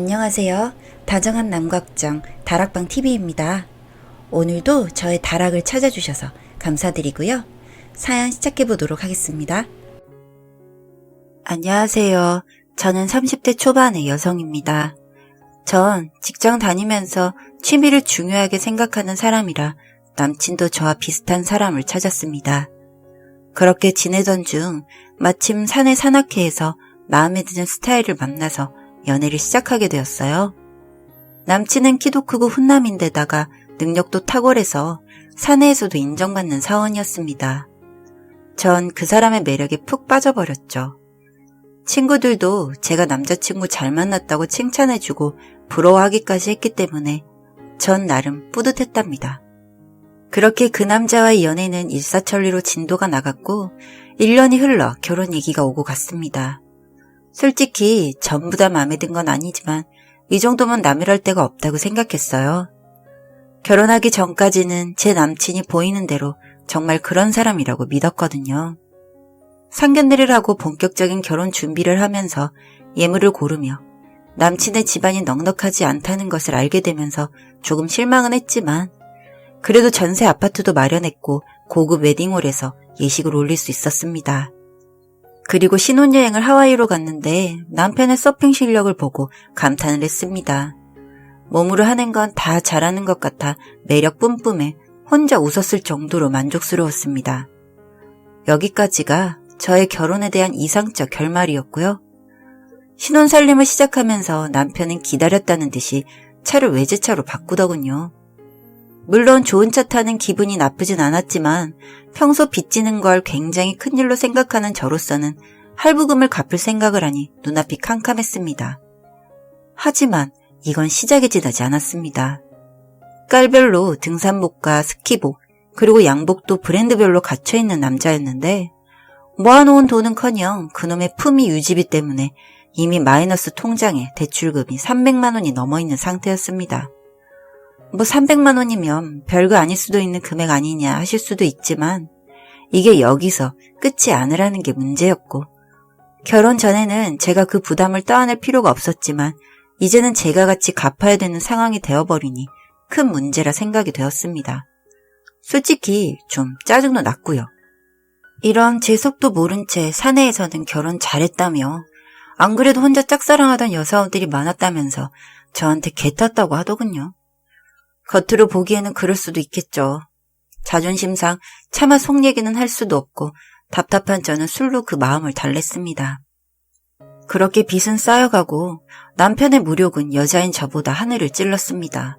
안녕하세요. 다정한 남각정 다락방 TV입니다. 오늘도 저의 다락을 찾아주셔서 감사드리고요. 사연 시작해 보도록 하겠습니다. 안녕하세요. 저는 30대 초반의 여성입니다. 전 직장 다니면서 취미를 중요하게 생각하는 사람이라 남친도 저와 비슷한 사람을 찾았습니다. 그렇게 지내던 중 마침 사내 산악회에서 마음에 드는 스타일을 만나서 연애를 시작하게 되었어요. 남친은 키도 크고 훈남인데다가 능력도 탁월해서 사내에서도 인정받는 사원이었습니다. 전 그 사람의 매력에 푹 빠져버렸죠. 친구들도 제가 남자친구 잘 만났다고 칭찬해주고 부러워하기까지 했기 때문에 전 나름 뿌듯했답니다. 그렇게 그 남자와의 연애는 일사천리로 진도가 나갔고 1년이 흘러 결혼 얘기가 오고 갔습니다. 솔직히 전부 다 마음에 든 건 아니지만 이 정도면 남이랄 데가 없다고 생각했어요. 결혼하기 전까지는 제 남친이 보이는 대로 정말 그런 사람이라고 믿었거든요. 상견례를 하고 본격적인 결혼 준비를 하면서 예물을 고르며 남친의 집안이 넉넉하지 않다는 것을 알게 되면서 조금 실망은 했지만 그래도 전세 아파트도 마련했고 고급 웨딩홀에서 예식을 올릴 수 있었습니다. 그리고 신혼여행을 하와이로 갔는데 남편의 서핑 실력을 보고 감탄을 했습니다. 몸으로 하는 건 다 잘하는 것 같아 매력 뿜뿜에 혼자 웃었을 정도로 만족스러웠습니다. 여기까지가 저의 결혼에 대한 이상적 결말이었고요. 신혼 살림을 시작하면서 남편은 기다렸다는 듯이 차를 외제차로 바꾸더군요. 물론 좋은 차 타는 기분이 나쁘진 않았지만 평소 빚지는 걸 굉장히 큰일로 생각하는 저로서는 할부금을 갚을 생각을 하니 눈앞이 캄캄했습니다. 하지만 이건 시작에 지나지 않았습니다. 깔별로 등산복과 스키복 그리고 양복도 브랜드별로 갇혀있는 남자였는데 모아놓은 돈은커녕 그놈의 품위 유지비 때문에 이미 마이너스 통장에 대출금이 300만 원이 넘어있는 상태였습니다. 뭐 300만 원이면 별거 아닐 수도 있는 금액 아니냐 하실 수도 있지만 이게 여기서 끝이 아니라는 게 문제였고 결혼 전에는 제가 그 부담을 떠안을 필요가 없었지만 이제는 제가 같이 갚아야 되는 상황이 되어버리니 큰 문제라 생각이 되었습니다. 솔직히 좀 짜증도 났고요. 이런 제 속도 모른 채 사내에서는 결혼 잘했다며 안 그래도 혼자 짝사랑하던 여사원들이 많았다면서 저한테 개 탔다고 하더군요. 겉으로 보기에는 그럴 수도 있겠죠. 자존심상 차마 속 얘기는 할 수도 없고 답답한 저는 술로 그 마음을 달랬습니다. 그렇게 빚은 쌓여가고 남편의 무력은 여자인 저보다 하늘을 찔렀습니다.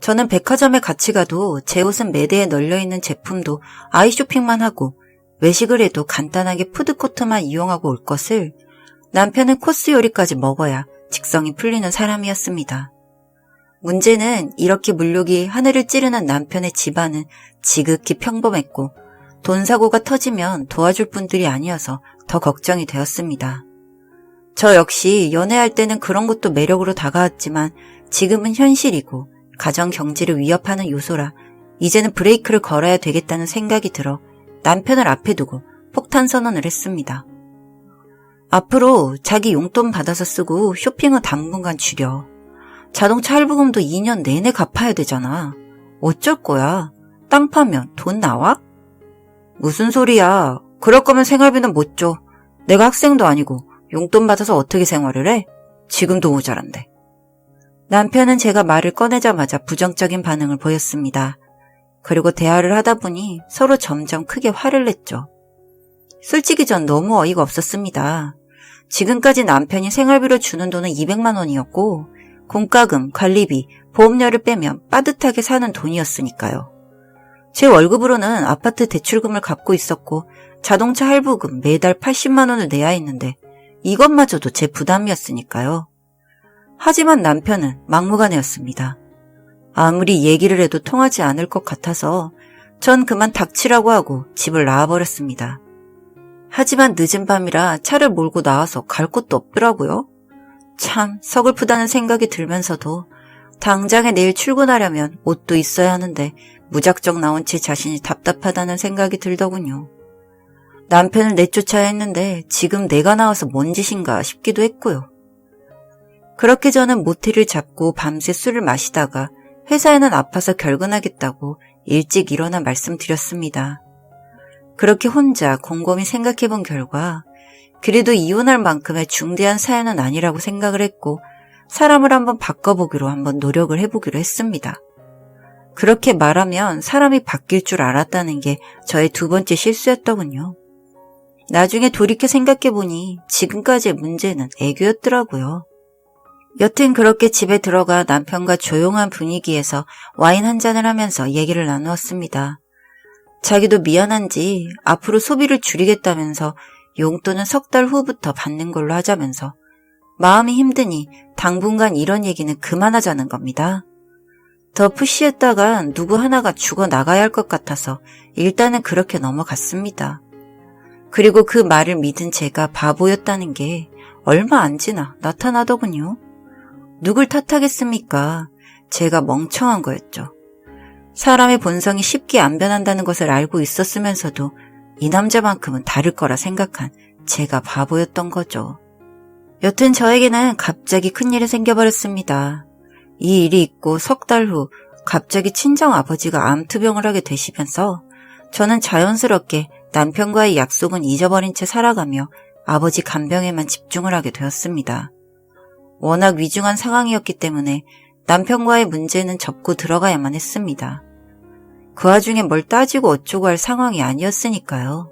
저는 백화점에 같이 가도 제 옷은 매대에 널려있는 제품도 아이 쇼핑만 하고 외식을 해도 간단하게 푸드코트만 이용하고 올 것을 남편은 코스 요리까지 먹어야 직성이 풀리는 사람이었습니다. 문제는 이렇게 물욕이 하늘을 찌르는 남편의 집안은 지극히 평범했고 돈 사고가 터지면 도와줄 분들이 아니어서 더 걱정이 되었습니다. 저 역시 연애할 때는 그런 것도 매력으로 다가왔지만 지금은 현실이고 가정 경제를 위협하는 요소라 이제는 브레이크를 걸어야 되겠다는 생각이 들어 남편을 앞에 두고 폭탄 선언을 했습니다. 앞으로 자기 용돈 받아서 쓰고 쇼핑은 당분간 줄여. 자동차 할부금도 2년 내내 갚아야 되잖아. 어쩔 거야? 땅 파면 돈 나와? 무슨 소리야. 그럴 거면 생활비는 못 줘. 내가 학생도 아니고 용돈 받아서 어떻게 생활을 해? 지금도 모자란데. 남편은 제가 말을 꺼내자마자 부정적인 반응을 보였습니다. 그리고 대화를 하다 보니 서로 점점 크게 화를 냈죠. 솔직히 전 너무 어이가 없었습니다. 지금까지 남편이 생활비로 주는 돈은 200만 원이었고 공과금, 관리비, 보험료를 빼면 빠듯하게 사는 돈이었으니까요. 제 월급으로는 아파트 대출금을 갚고 있었고 자동차 할부금 매달 80만 원을 내야 했는데 이것마저도 제 부담이었으니까요. 하지만 남편은 막무가내였습니다. 아무리 얘기를 해도 통하지 않을 것 같아서 전 그만 닥치라고 하고 집을 나와버렸습니다. 하지만 늦은 밤이라 차를 몰고 나와서 갈 곳도 없더라고요. 참 서글프다는 생각이 들면서도 당장에 내일 출근하려면 옷도 있어야 하는데 무작정 나온 제 자신이 답답하다는 생각이 들더군요. 남편을 내쫓아야 했는데 지금 내가 나와서 뭔 짓인가 싶기도 했고요. 그렇게 저는 모텔을 잡고 밤새 술을 마시다가 회사에는 아파서 결근하겠다고 일찍 일어나 말씀드렸습니다. 그렇게 혼자 곰곰이 생각해 본 결과 그래도 이혼할 만큼의 중대한 사연은 아니라고 생각을 했고 사람을 한번 바꿔보기로 한번 노력을 해보기로 했습니다. 그렇게 말하면 사람이 바뀔 줄 알았다는 게 저의 두 번째 실수였더군요. 나중에 돌이켜 생각해보니 지금까지의 문제는 애교였더라고요. 여튼 그렇게 집에 들어가 남편과 조용한 분위기에서 와인 한 잔을 하면서 얘기를 나누었습니다. 자기도 미안한지 앞으로 소비를 줄이겠다면서 용돈은 석 달 후부터 받는 걸로 하자면서 마음이 힘드니 당분간 이런 얘기는 그만하자는 겁니다. 더 푸시했다간 누구 하나가 죽어 나가야 할 것 같아서 일단은 그렇게 넘어갔습니다. 그리고 그 말을 믿은 제가 바보였다는 게 얼마 안 지나 나타나더군요. 누굴 탓하겠습니까? 제가 멍청한 거였죠. 사람의 본성이 쉽게 안 변한다는 것을 알고 있었으면서도 이 남자만큼은 다를 거라 생각한 제가 바보였던 거죠. 여튼 저에게는 갑자기 큰일이 생겨버렸습니다. 이 일이 있고 석 달 후 갑자기 친정 아버지가 암투병을 하게 되시면서 저는 자연스럽게 남편과의 약속은 잊어버린 채 살아가며 아버지 간병에만 집중을 하게 되었습니다. 워낙 위중한 상황이었기 때문에 남편과의 문제는 접고 들어가야만 했습니다. 그 와중에 뭘 따지고 어쩌고 할 상황이 아니었으니까요.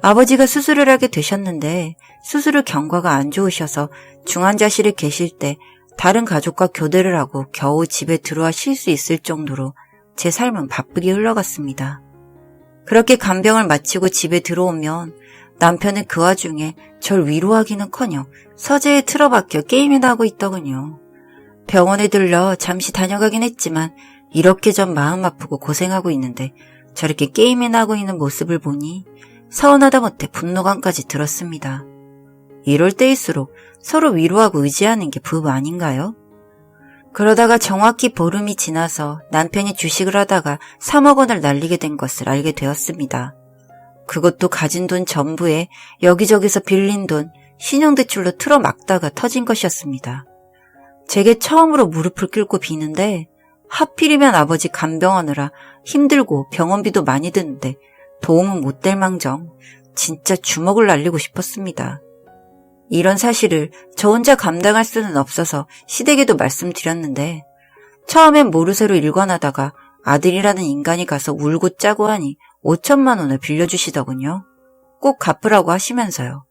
아버지가 수술을 하게 되셨는데 수술 후 경과가 안 좋으셔서 중환자실에 계실 때 다른 가족과 교대를 하고 겨우 집에 들어와 쉴 수 있을 정도로 제 삶은 바쁘게 흘러갔습니다. 그렇게 간병을 마치고 집에 들어오면 남편은 그 와중에 절 위로하기는커녕 서재에 틀어박혀 게임이나 하고 있더군요. 병원에 들러 잠시 다녀가긴 했지만 이렇게 전 마음 아프고 고생하고 있는데 저렇게 게임이나 하고 있는 모습을 보니 서운하다 못해 분노감까지 들었습니다. 이럴 때일수록 서로 위로하고 의지하는 게 부부 아닌가요? 그러다가 정확히 보름이 지나서 남편이 주식을 하다가 3억 원을 날리게 된 것을 알게 되었습니다. 그것도 가진 돈 전부에 여기저기서 빌린 돈, 신용대출로 틀어막다가 터진 것이었습니다. 제게 처음으로 무릎을 꿇고 비는데 하필이면 아버지 간병하느라 힘들고 병원비도 많이 드는데 도움은 못 될 망정 진짜 주먹을 날리고 싶었습니다. 이런 사실을 저 혼자 감당할 수는 없어서 시댁에도 말씀드렸는데 처음엔 모르쇠로 일관하다가 아들이라는 인간이 가서 울고 짜고 하니 5천만 원을 빌려주시더군요. 꼭 갚으라고 하시면서요.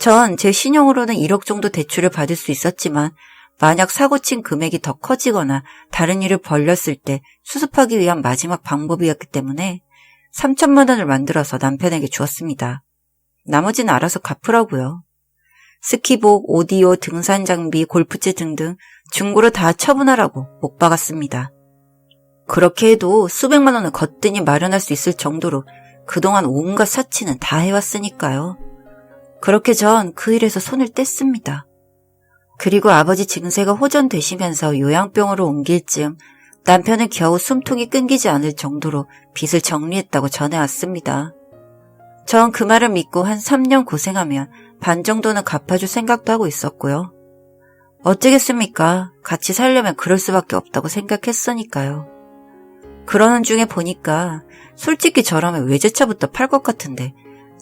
전 제 신용으로는 1억 정도 대출을 받을 수 있었지만 만약 사고 친 금액이 더 커지거나 다른 일을 벌렸을 때 수습하기 위한 마지막 방법이었기 때문에 3천만 원을 만들어서 남편에게 주었습니다. 나머지는 알아서 갚으라고요. 스키복, 오디오, 등산 장비, 골프채 등등 중고로 다 처분하라고 못 박았습니다. 그렇게 해도 수백만 원을 거뜬히 마련할 수 있을 정도로 그동안 온갖 사치는 다 해왔으니까요. 그렇게 전 그 일에서 손을 뗐습니다. 그리고 아버지 증세가 호전되시면서 요양병으로 옮길 즈음 남편은 겨우 숨통이 끊기지 않을 정도로 빚을 정리했다고 전해왔습니다. 전 그 말을 믿고 한 3년 고생하면 반 정도는 갚아줄 생각도 하고 있었고요. 어쩌겠습니까? 같이 살려면 그럴 수밖에 없다고 생각했으니까요. 그러는 중에 보니까 솔직히 저라면 외제차부터 팔 것 같은데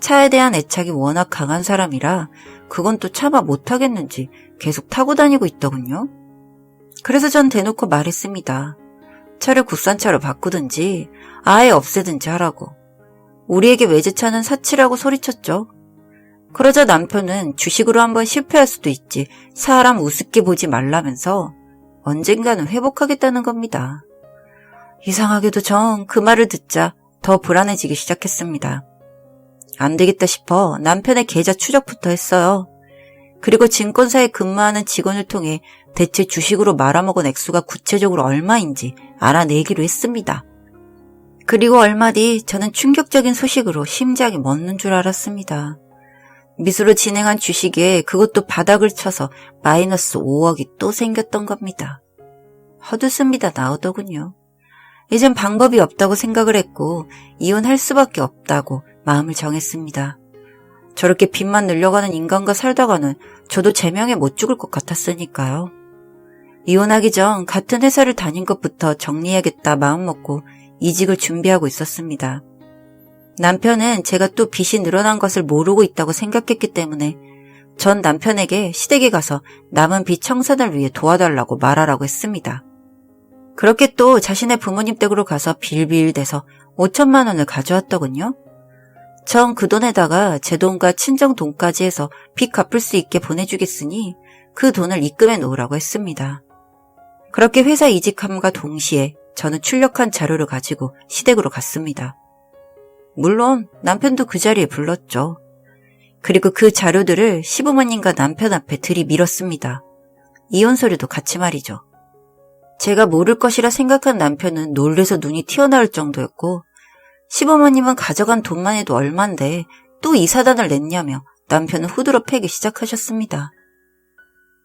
차에 대한 애착이 워낙 강한 사람이라 그건 또 차마 못하겠는지 계속 타고 다니고 있더군요. 그래서 전 대놓고 말했습니다. 차를 국산차로 바꾸든지 아예 없애든지 하라고. 우리에게 외제차는 사치라고 소리쳤죠. 그러자 남편은 주식으로 한번 실패할 수도 있지 사람 우습게 보지 말라면서 언젠가는 회복하겠다는 겁니다. 이상하게도 전 그 말을 듣자 더 불안해지기 시작했습니다. 안 되겠다 싶어 남편의 계좌 추적부터 했어요. 그리고 증권사에 근무하는 직원을 통해 대체 주식으로 말아먹은 액수가 구체적으로 얼마인지 알아내기로 했습니다. 그리고 얼마 뒤 저는 충격적인 소식으로 심장이 멎는 줄 알았습니다. 미수로 진행한 주식에 그것도 바닥을 쳐서 마이너스 5억이 또 생겼던 겁니다. 헛웃습니다 나오더군요. 이젠 방법이 없다고 생각을 했고 이혼할 수밖에 없다고 마음을 정했습니다. 저렇게 빚만 늘려가는 인간과 살다가는 저도 제명에 못 죽을 것 같았으니까요. 이혼하기 전 같은 회사를 다닌 것부터 정리해야겠다 마음먹고 이직을 준비하고 있었습니다. 남편은 제가 또 빚이 늘어난 것을 모르고 있다고 생각했기 때문에 전 남편에게 시댁에 가서 남은 빚 청산을 위해 도와달라고 말하라고 했습니다. 그렇게 또 자신의 부모님 댁으로 가서 빌빌대서 5천만 원을 가져왔더군요. 전 그 돈에다가 제 돈과 친정 돈까지 해서 빚 갚을 수 있게 보내주겠으니 그 돈을 입금해 놓으라고 했습니다. 그렇게 회사 이직함과 동시에 저는 출력한 자료를 가지고 시댁으로 갔습니다. 물론 남편도 그 자리에 불렀죠. 그리고 그 자료들을 시부모님과 남편 앞에 들이밀었습니다. 이혼 소리도 같이 말이죠. 제가 모를 것이라 생각한 남편은 놀래서 눈이 튀어나올 정도였고 시부모님은 가져간 돈만 해도 얼만데 또 이 사단을 냈냐며 남편은 후드러 패기 시작하셨습니다.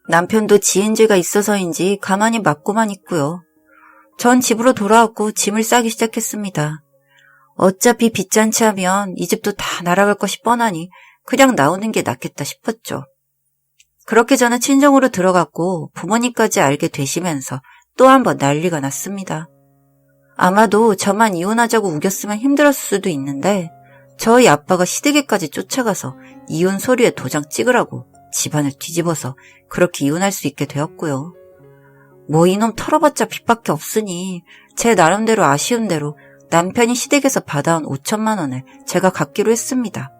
남편도 지은 죄가 있어서인지 가만히 맞고만 있고요. 전 집으로 돌아왔고 짐을 싸기 시작했습니다. 어차피 빚잔치 하면 이 집도 다 날아갈 것이 뻔하니 그냥 나오는 게 낫겠다 싶었죠. 그렇게 저는 친정으로 들어갔고 부모님까지 알게 되시면서 또 한 번 난리가 났습니다. 아마도 저만 이혼하자고 우겼으면 힘들었을 수도 있는데 저희 아빠가 시댁에까지 쫓아가서 이혼 서류에 도장 찍으라고 집안을 뒤집어서 그렇게 이혼할 수 있게 되었고요. 뭐 이놈 털어봤자 빚밖에 없으니 제 나름대로 아쉬운 대로 남편이 시댁에서 받아온 5천만 원을 제가 갖기로 했습니다.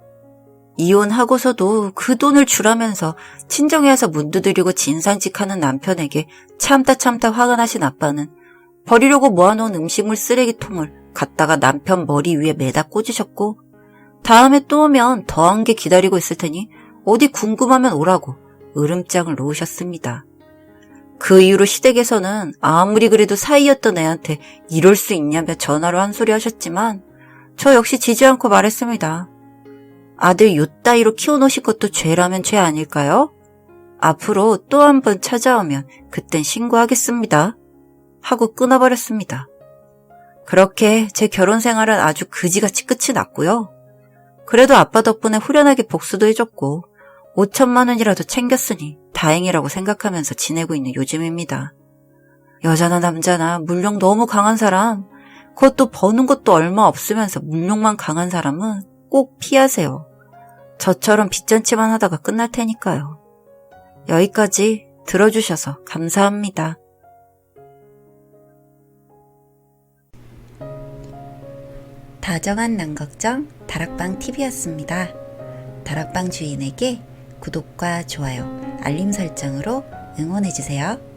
이혼하고서도 그 돈을 주라면서 친정에 와서 문 두드리고 진상짓하는 남편에게 참다 참다 화가 나신 아빠는 버리려고 모아놓은 음식물 쓰레기통을 갖다가 남편 머리 위에 매다 꽂으셨고 다음에 또 오면 더한 게 기다리고 있을 테니 어디 궁금하면 오라고 으름장을 놓으셨습니다. 그 이후로 시댁에서는 아무리 그래도 사이였던 애한테 이럴 수 있냐며 전화로 한 소리 하셨지만 저 역시 지지 않고 말했습니다. 아들 요 따위로 키워놓으신 것도 죄라면 죄 아닐까요? 앞으로 또 한 번 찾아오면 그땐 신고하겠습니다. 하고 끊어버렸습니다. 그렇게 제 결혼 생활은 아주 그지같이 끝이 났고요. 그래도 아빠 덕분에 후련하게 복수도 해줬고 5천만 원이라도 챙겼으니 다행이라고 생각하면서 지내고 있는 요즘입니다. 여자나 남자나 물욕 너무 강한 사람, 그것도 버는 것도 얼마 없으면서 물욕만 강한 사람은 꼭 피하세요. 저처럼 빚잔치만 하다가 끝날 테니까요. 여기까지 들어주셔서 감사합니다. 다정한 난걱정 다락방 TV였습니다. 다락방 주인에게 구독과 좋아요, 알림 설정으로 응원해주세요.